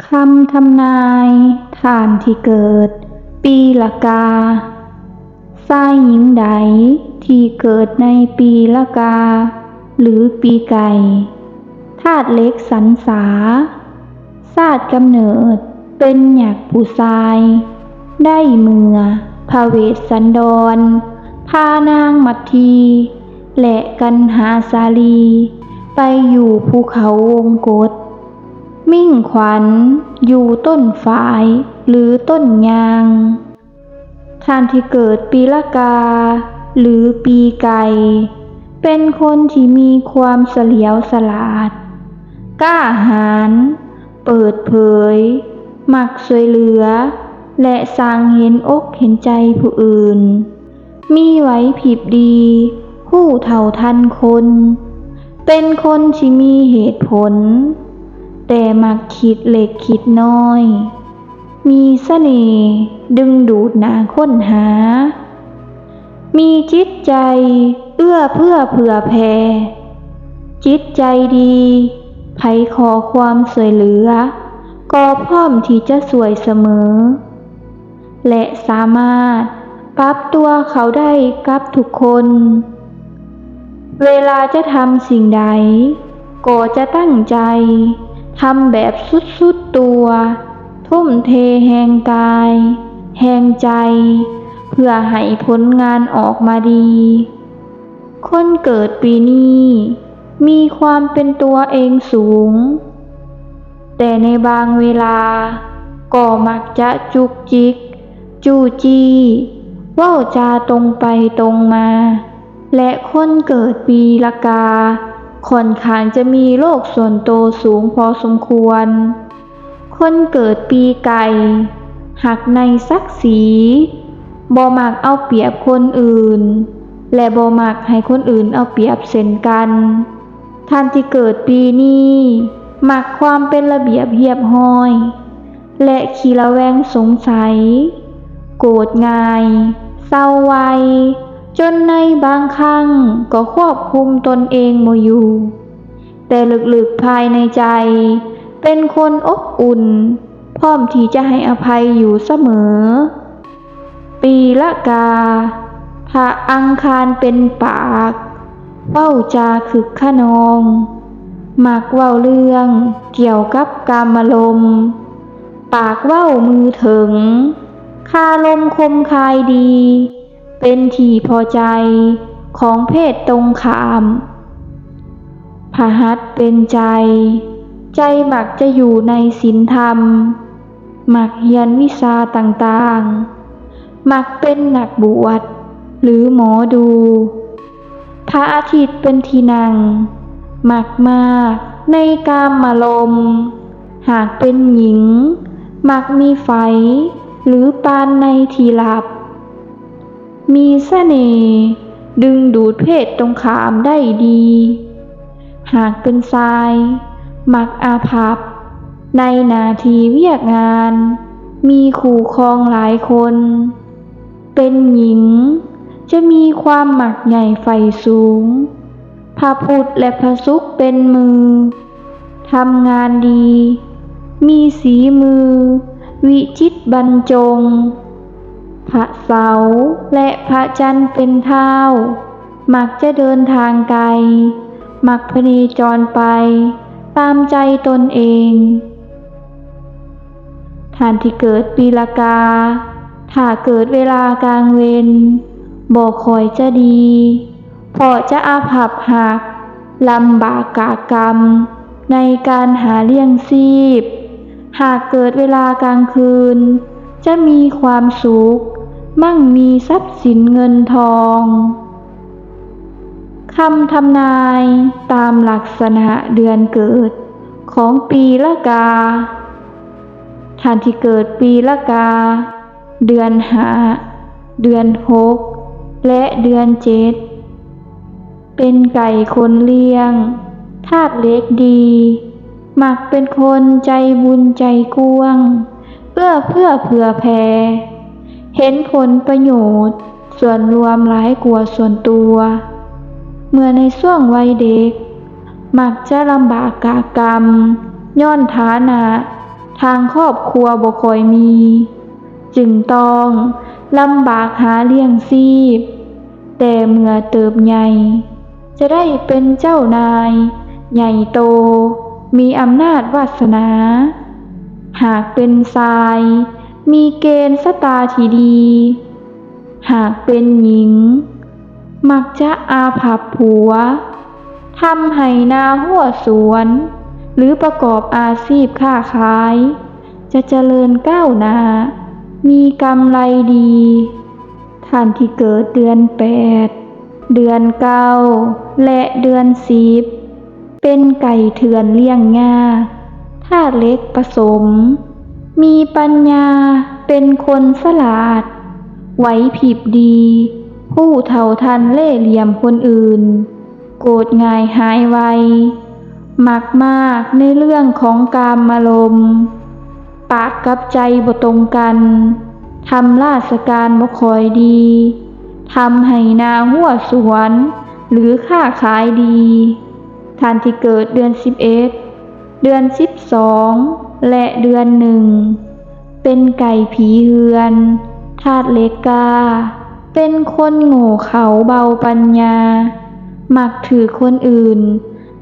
คำทำนายฐานที่เกิด ปีละกาทรายหญิงใดที่เกิดในปีละกา หรือปีไก่ธาตุเล็กสันสาศาสตร์กำเนิดเป็นหยักผู้ชาย ได้เมื่อพระเวสสันดรพานางมัททีและกันหาสาลี ไปอยู่ภูเขาวงกฏ มิ่งขวัญ อยู่ต้นฝายหรือต้นยาง ท่านที่เกิดปีละกา หรือปีไก่เป็นคนที่มีความเฉลียวฉลาด กล้าหาญเปิดเผย มักช่วยเหลือ และสร้างเห็นอกเห็นใจผู้อื่น มีไหวพริบดี ผู้เท่าทันคน เป็นคนที่มีเหตุผล แต่มักคิดเล็กคิดน้อย มีเสน่ห์ดึงดูดนาค้นหา มีจิตใจเอื้อเพื่อเผื่อแผ่จิตใจดีไผขอความสวยเหลือ ก็พร้อมที่จะสวยเสมอ และสามารถปรับตัวเขาได้กับทุกคน เวลาจะทำสิ่งใดก็จะตั้งใจ ทำแบบสุดๆตัว ทุ่มเทแหงกาย แหงใจ เพื่อให้ผลงานออกมาดี คนเกิดปีนี้ มีความเป็นตัวเองสูง แต่ในบางเวลา ก็มักจะจุกจิก จู้จี้ว้าจาตรงไปตรงมา และคนเกิดปีละกา ค่อนข้างจะมีโลกส่วนโตสูงพอสมควร คนเกิดปีไก่ หักในศักดิ์ศรีบ่มักเอาเปรียบคนอื่น และบ่มักให้คนอื่นเอาเปรียบเช่นกัน ท่านที่เกิดปีนี้มักความเป็นระเบียบเรียบห้อย และขี้ระแวงสงสัย โกรธง่าย เศร้าไว จนในบางครั้งก็ควบคุมตนเองบ่อยู่ แต่ลึกๆภายในใจ เป็นคนอบอุ่น พร้อมที่จะให้อภัยอยู่เสมอ ปีละกาพระอังคารเป็นปากเว้าจาคึกขนองมักเว้าเรื่องเกี่ยวกับกามลม ปากเว้ามือถึง คาลมคมคายดี เป็นที่พอใจของเพศตรงข้ามพหัสเป็นใจ ใจมักจะอยู่ในศีลธรรมมักเรียนวิชาต่างๆมักเป็นหนักบวชหรือหมอดู พระอาทิตย์เป็นทีนั่งมักมากในกามมาลม หากเป็นหญิงมักมีไฟ หรือปานในทีหลับ มีเสน่ห์ดึงดูดเพศตรงขามได้ดี หากเป็นทราย มักอาภัพ ในนาทีเวียกงาน มีขู่ครองหลายคน เป็นหญิง จะมีความหมักใหญ่ไฟสูง พระพุทธและพระสุขเป็นมือ ทำงานดี มีสีมือ วิจิตบรรจง พระเสาและพระจันทร์เป็นเท้า มักจะเดินทางไกล มักพเนจรไป ตามใจตนเอง ท่านที่เกิดปีละกา ถ้าเกิดเวลากลางเวรบอกคอยจะดีพราะจะอาภัพหักลำบากกากรรม ในการหาเลี้ยงชีพ หากเกิดเวลากลางคืน จะมีความสุข มั่งมีทรัพย์สินเงินทองคำทำนายตามลักษณะเดือนเกิดของปีละกา ท่านที่เกิดปีละกา เดือนหา เดือนหก และเดือนเจ็ด เป็นไก่คนเลี้ยง ธาตุเล็กดีมักเป็นคนใจบุญใจกว้างเอื้อเพื่อเผื่อแผ่ เห็นผลประโยชน์ ส่วนรวมหลายกว่าส่วนตัว เมื่อในช่วงวัยเด็ก มักจะลำบากกากรรม ย้อนฐานะ ทางครอบครัวบ่คอยมี จึงต้องลำบากหาเลี้ยงชีพ แต่เมื่อเติบใหญ่ จะได้เป็นเจ้านาย ใหญ่โต มีอำนาจวาสนา หากเป็นทราย มีเกณฑ์สตาที่ดี หากเป็นหญิง มักจะอาภัพผัว ทำให้นาหัวสวน หรือประกอบอาชีพค้าขาย จะเจริญก้าวหน้า มีกำไรดี ท่านที่เกิดเดือนแปด เดือนเก้า และเดือนสิบ เป็นไก่เถื่อนเลี้ยงง่าธาตุเล็กผสม มีปัญญาเป็นคนสลาด ไหวพริบดี ผู้เท่าทันเล่เหลี่ยมคนอื่น โกรธง่ายหายไวมักมากในเรื่องของกามอารมณ์ปากกับใจบ่ตรงกันทำราชการบ่คอยดีทำให้นาหัวสวน หรือค้าขายดีท่านที่เกิดเดือน11เอ็ด เดือน12และเดือนหนึ่ง เป็นไก่ผีเฮือนธาตุเลกา เป็นคนโง่เขาเบาปัญญา มักถือคนอื่น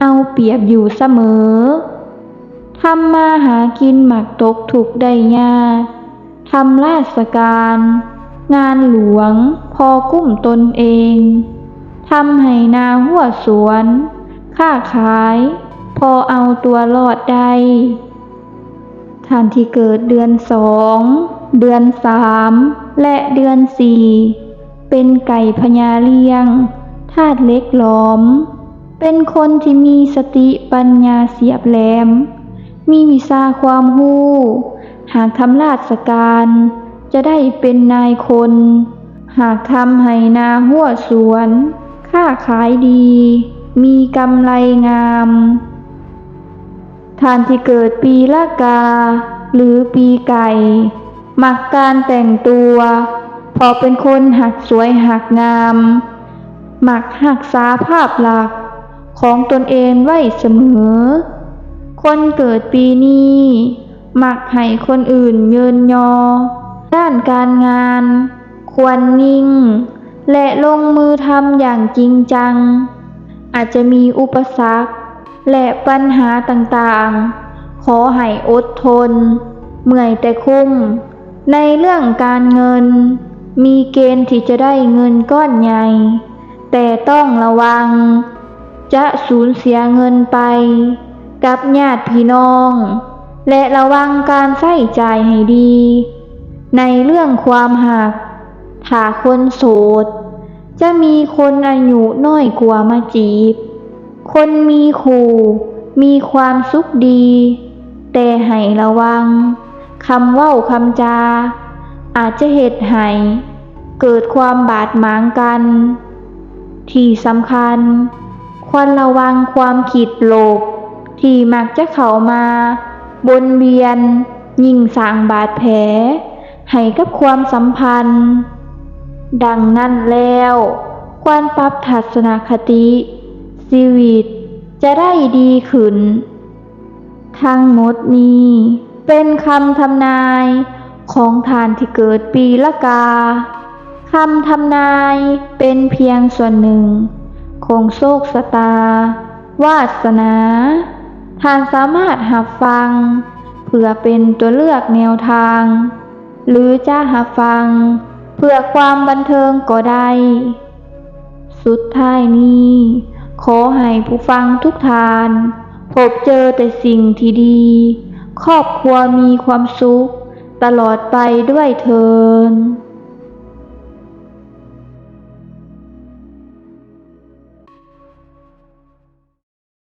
เอาเปรียบอยู่เสมอ ทำมาหากินหมักตกถูกได้ยากทำราชการ งานหลวงพอกุ้มตนเอง ทำให้นาหัวสวน ค้าขาย พอเอาตัวรอดได้ท่านที่เกิดเดือนสอง เดือนสามและเดือนสี่เป็นไก่พญาเลี้ยงธาตุเล็กหลอม เป็นคนที่มีสติปัญญาเสียบแหลม มีวิชาความรู้ หากทำราชการ จะได้เป็นนายคน หากทำให้นาหัวสวนค้าขายดี มีกำไรงาม ท่านที่เกิดปีละกา หรือปีไก่ มักการแต่งตัว พอเป็นคนหักสวยหักงาม มักหักษาภาพหลักของตนเองไว้เสมอ คนเกิดปีนี้ มักให้คนอื่นเยินยอ ด้านการงาน ควรนิ่ง และลงมือทำอย่างจริงจัง อาจจะมีอุปสรรค และปัญหาต่างๆ ขอให้อดทน เมื่อยแต่คุ้ม ในเรื่องการเงิน มีเกณฑ์ที่จะได้เงินก้อนใหญ่ แต่ต้องระวัง จะสูญเสียเงินไป กับญาติพี่น้อง และระวังการใช้จ่ายให้ดี ในเรื่องความหักถ้าคนโสด จะมีคนอายุน้อยกว่ามาจีบ คนมีคู่ มีความสุขดี แต่ให้ระวังคำเว้าคำจา อาจจะเหตุให้เกิดความบาดหมางกัน ที่สำคัญ ควรระวังความขีดโลภที่มักจะเข้ามา บนเวียน ยิ่งสร้างบาดแผล ให้กับความสัมพันธ์ ดังนั้นแล้ว ควรปรับทัศนคติ ชีวิตจะได้ดีขึ้น ทั้งหมดนี้เป็นคำทำนายของทานที่เกิดปีละกา คำทำนายเป็นเพียงส่วนหนึ่ง ของโชคสตา วาสนาทานสามารถหับฟัง เพื่อเป็นตัวเลือกแนวทาง หรือจะหับฟัง เพื่อความบันเทิงก็ได้ สุดท้ายนี้ ขอให้ผู้ฟังทุกทาน พบเจอแต่สิ่งที่ดี ครอบครัวมีความสุข ตลอดไปด้วยเทิน